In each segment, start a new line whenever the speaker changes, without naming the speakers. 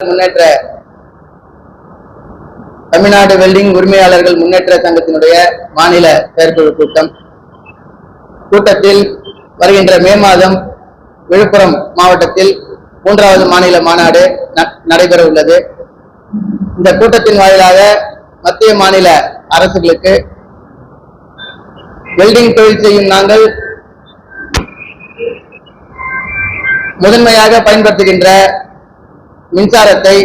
முன்னேற்ற Tamil Nadu welding உரிமையாளர்கள் முன்னேற்ற சங்கத்தினுடைய மாநில செயற்குழு கூட்டம். கூட்டத்தில் வருகின்ற மே மாதம் விழுப்புரம் மாவட்டத்தில் மூன்றாவது மாநில மாநாடு நடைபெற உள்ளது. இந்த கூட்டத்தின் வாயிலாக மத்திய மாநில அரசுகளுக்கு வெல்டிங் தொழில் செய்யும் நாங்கள் முதன்மையாக பயன்படுத்துகின்ற மின்சாரத்தை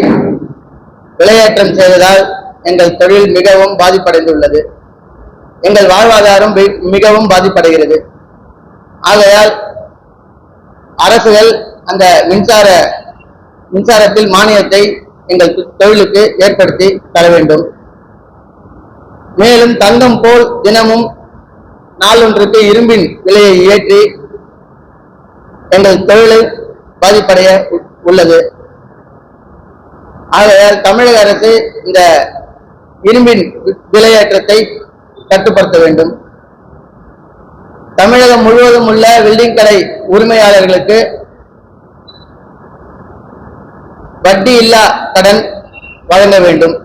விலையேற்றம் செய்வதால் எங்கள் தொழில் மிகவும் பாதிப்படைந்துள்ளது. எங்கள் வாழ்வாதாரம் மிகவும் பாதிப்படைகிறது. ஆகையால் அரசுகள் அந்த மின்சார மின்சாரத்தில் மானியத்தை எங்கள் தொழிலுக்கு ஏற்படுத்தி தர வேண்டும். மேலும் தங்கம் போல் தினமும் நாளொன்றுக்கு இரும்பின் விலையை ஏற்றி எங்கள் தொழிலை பாதிப்படைய உள்ளது. ஆகையால் தமிழக அரசு இந்த இரும்பின் விலையேற்றத்தை கட்டுப்படுத்த வேண்டும். தமிழகம் முழுவதும் உள்ள வெல்டிங் கடை உரிமையாளர்களுக்கு வட்டி இல்லா கடன் வழங்க வேண்டும்.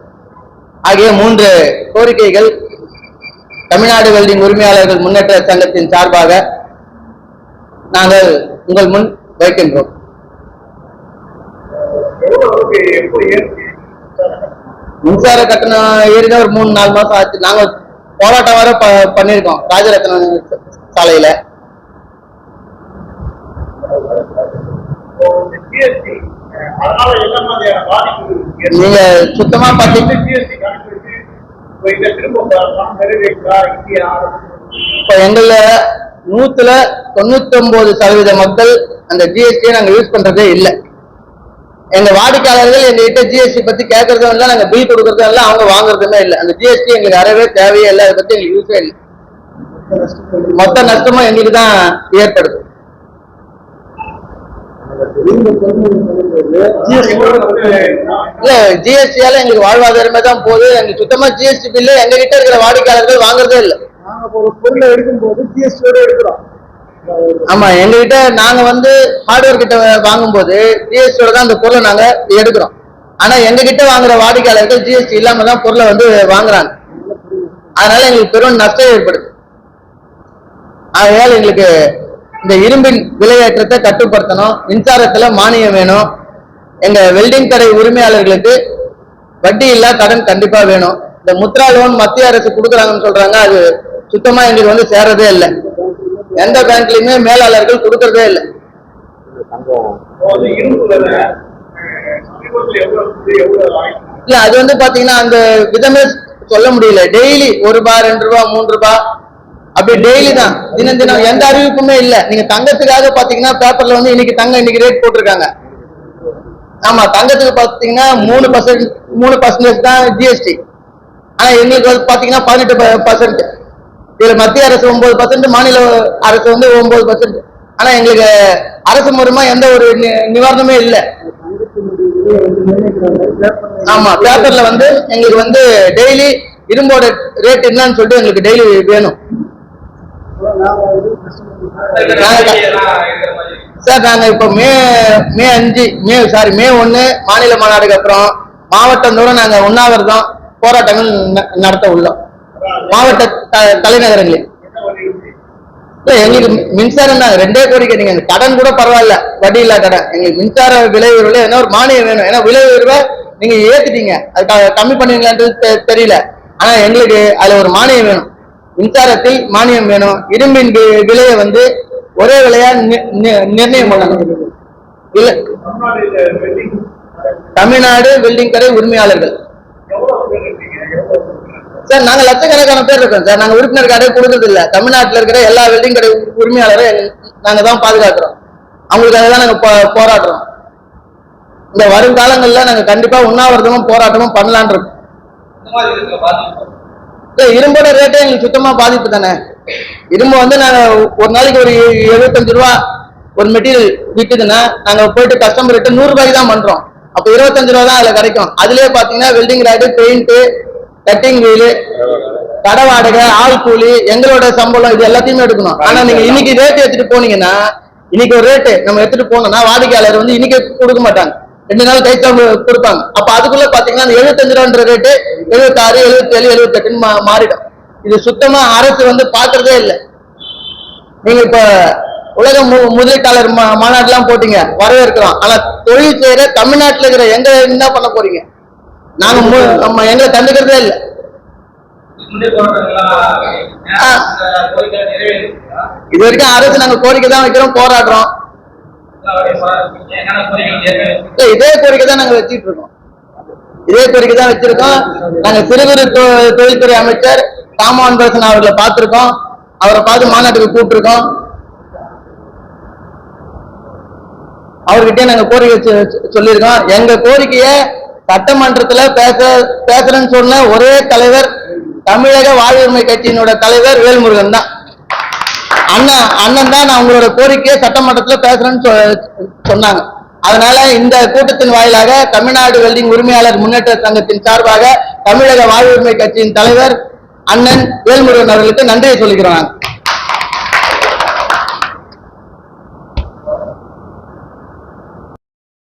ஆகிய மூன்று கோரிக்கைகள் தமிழ்நாடு வெல்டிங் உரிமையாளர்கள் முன்னேற்ற சங்கத்தின் சார்பாக நாங்கள் உங்கள் முன் வைக்கின்றோம். மின்சார கட்டணம் ஏறிதான் ஒரு மூணு நாலு மாசம் ஆச்சு. நாங்க போராட்டம் வர பண்ணிருக்கோம். ராஜரத்னம் சாலையில. நீங்க சுத்தமா
இப்ப
எங்கள நூத்துல தொண்ணூத்தி ஒன்பது சதவீத மக்கள் அந்த ஜிஎஸ்டியை நாங்க யூஸ் பண்றதே இல்லை. எங்க வாடிக்கையாளர்கள் எங்ககிட்ட ஜிஎஸ்டி பத்தி கேட்கறதும் இல்லை நாங்க பில் கொடுக்கறதும் இல்லை அவங்க வாங்குறதுமே இல்லை. அந்த ஜிஎஸ்டி எங்களுக்கு நிறையவே தேவையே இல்லை அதை பத்தி எங்களுக்கு யூஸே இல்லை. மொத்த நஷ்டமும் எங்களுக்கு தான் ஏற்படுது. இல்ல ஜிஎஸ்டியால எங்களுக்கு வாழ்வாதாரமே தான் போகுது. எங்களுக்கு சுத்தமா ஜிஎஸ்டி பில்லு எங்க கிட்ட இருக்கிற வாடிக்கையாளர்கள் வாங்குறதே இல்லை.
நாங்க ஒரு பொருளை ஜிஎஸ்டியோட எடுக்கிறோம்.
ஆமா எங்ககிட்ட நாங்க வந்து ஹார்ட்வேர் கிட்ட வாங்கும்போது ஜிஎஸ்டியோட தான் அந்த பொருளை நாங்க எடுக்கிறோம். ஆனா எங்க கிட்ட வாங்குற வாடிக்கையாளர்கள் ஜிஎஸ்டி இல்லாம தான் பொருளை வந்து வாங்குறாங்க. அதனால எங்களுக்கு பெரும் நஷ்டம் ஏற்படுது. ஆகையால் எங்களுக்கு இந்த இரும்பின் விலையேற்றத்தை கட்டுப்படுத்தணும் மின்சாரத்துல மானியம் வேணும். எங்க வெல்டிங் கடை உரிமையாளர்களுக்கு வட்டி இல்லா கடன் கண்டிப்பா வேணும். இந்த முத்ரா லோன் மத்திய அரசு கொடுக்குறாங்கன்னு சொல்றாங்க அது சுத்தமா எங்களுக்கு வந்து சேரதே இல்லை. எந்த பேங்க்லயுமே மேலாளர்கள் கொடுக்கறதே இல்லை. இல்ல அது வந்து பாத்தீங்கன்னா அந்த விதமே சொல்ல முடியல. டெய்லி ஒரு ரூபாய் ரெண்டு ரூபாய் மூன்று ரூபாய் அப்படி டெய்லி தான். தினம் தினம் எந்த அறிவிப்புமே இல்ல. நீங்க தங்கத்துக்காக பாத்தீங்கன்னா பேப்பர்ல வந்து இன்னைக்கு தங்கம் இன்னைக்கு ரேட் போட்டிருக்காங்க. ஆமா தங்கத்துக்கு பாத்தீங்கன்னா மூணு பர்சன்ட் மூணு பர்சன்டேஜ் தான் ஜிஎஸ்டி ஆனா எங்களுக்கு வந்து பாத்தீங்கன்னா பதினெட்டு பர்சன்ட். இதுல மத்திய அரசு ஒன்பது பர்சன்ட் மாநில அரசு வந்து ஒன்பது பர்சன்ட் ஆனா எங்களுக்கு அரசு மூலமா எந்த ஒரு நி- நிவாரணமே இல்லை. ஆமா பேப்பர்ல வந்து எங்களுக்கு வந்து டெய்லி இரும்போட ரேட் என்னன்னு சொல்லிட்டு எங்களுக்கு டெய்லி வேணும். சார் நாங்க இப்ப மே மே அஞ்சு மே சாரி மே ஒண்ணு மாநில மாநாடுக்கு அப்புறம் மாவட்டம் தூரம் நாங்க உண்ணாவிரதம் போராட்டங்கள் ந- நடத்த உள்ளோம். மாவட்ட தலைநகரங்களில் இல்லை எங்களுக்கு மின்சாரம் தான். ரெண்டே கோரிக்கை நீங்க இந்த கடன் கூட பரவாயில்ல. வட்டி இல்லா கடன். எங்களுக்கு மின்சார விலை உயர்வுல என்ன ஒரு மானியம் வேணும். ஏன்னா விலை உயர்வை நீங்க ஏத்துட்டீங்க. அது கம்மி பண்ணுவீங்களான்றது தெ- தெரியல. ஆனா எங்களுக்கு அதுல ஒரு மானியம் வேணும். மின்சாரத்தில் மானியம் வேணும். இரும்பின் வி- விலையை வந்து ஒரே விலையா நி- நி- நிர்ணயம் பண்ணணும். இல்ல.
தமிழ்நாடு வெல்டிங்
தமிழ்நாடு வெல்டிங் கடை உரிமையாளர்கள்
எவ்வளவு பேர் இருக்கீங்க எவ்வளவு பேர்
சார் நாங்க லட்சக்கணக்கான பேர் இருக்கோம் சார். நாங்க உறுப்பினர் கடையை கொடுக்கறது இல்ல தமிழ்நாட்டுல இருக்கிற எல்லா வெல்டிங் கடை உரிமையாளரும் நாங்க தான் பாதுகாக்கிறோம். அவங்களுக்காக தான் நாங்க போராடுறோம். இந்த வருங்காலங்கள்ல நாங்க கண்டிப்பா உண்ணாவிரதமும் போராட்டமும் பண்ணலான் இருக்கோம். இரும்போட ரேட்டே எங்களுக்கு சுத்தமா பாதிப்பு தானே. இரும்பு வந்து நாங்க ஒரு நாளைக்கு ஒரு எழுபத்தஞ்சு ரூபா ஒரு மெட்டீரியல் விக்குதுன்னா நாங்க போயிட்டு கஸ்டமர் கிட்ட நூறு ரூபாய்க்கு தான் பண்றோம். அப்ப இருபத்தஞ்சு ரூபா தான் அதுல கிடைக்கும். அதுலயே பாத்தீங்கன்னா welding rod paint cutting wheel கடை வாடகை ஆள் கூலி எங்களோட சம்பளம் இது எல்லாத்தையுமே எடுக்கணும். ஆனா நீங்க இன்னைக்கு ரேட் எடுத்துட்டு போனீங்கன்னா இன்னைக்கு ஒரு ரேட்டு நம்ம எடுத்துட்டு போனோம்னா வாடிக்கையாளர் வந்து இன்னைக்கு கொடுக்க மாட்டாங்க. ரெண்டு நாள் கைத்தா கொடுப்பாங்க. அப்ப அதுக்குள்ள பாத்தீங்கன்னா அந்த எழுபத்தஞ்சு ரூபான்ற ரேட்டு எழுபத்தாறு எழுபத்தேழு எழுபத்தெட்டுன்னு மா மாறிடும். இது சுத்தமா அரசு வந்து பாக்குறதே இல்லை. நீங்க இப்ப உலக முதலீட்டாளர் மாநாடுலாம் போட்டீங்க வரவேற்கிறோம் ஆனா தொழில் செய்யற தமிழ்நாட்டுல இருக்கிற எங்க என்ன பண்ண போறீங்க? நாங்க மு- நம்ம எங்களை கண்டுக்கிறதே இல்லை? இது வரைக்கும் அரசு நாங்க கோரிக்கை தான் வைக்கிறோம் போராடுறோம். இதே கோரிக்கை தான் நாங்க வச்சிட்டு இருக்கோம். இதே கோரிக்கை தான் வச்சிருக்கோம். நாங்க சிறு குறு தொ- தொழில்துறை அமைச்சர் காமன் பர்சன் அவர்களை பார்த்திருக்கோம். அவரை பார்த்து மாநாட்டுக்கு கூப்பிட்டுருக்கோம். அவர்கிட்ட நாங்க கோரிக்கை சொல்லியிருக்கோம். எங்க கோரிக்கையை சட்டமன்றத்துல பேச பேசுறேன்னு சொன்ன ஒரே தலைவர் தமிழக வாழ்வுரிமை கட்சியினோட தலைவர் வேல்முருகன் தான். அண்ணன் அண்ணன் தான் நான் உங்களோட கோரிக்கையை சட்டமன்றத்துல பேசுறேன்னு சொ- சொன்னாங்க. அதனால இந்த கூட்டத்தின் வாயிலாக தமிழ்நாடு வெல்டிங் உரிமையாளர் முன்னேற்ற சங்கத்தின் சார்பாக தமிழக வாழ்வுரிமை கட்சியின் தலைவர் அண்ணன் வேல்முருகன் அவர்களுக்கு நன்றியை சொல்லிக்கிறோம்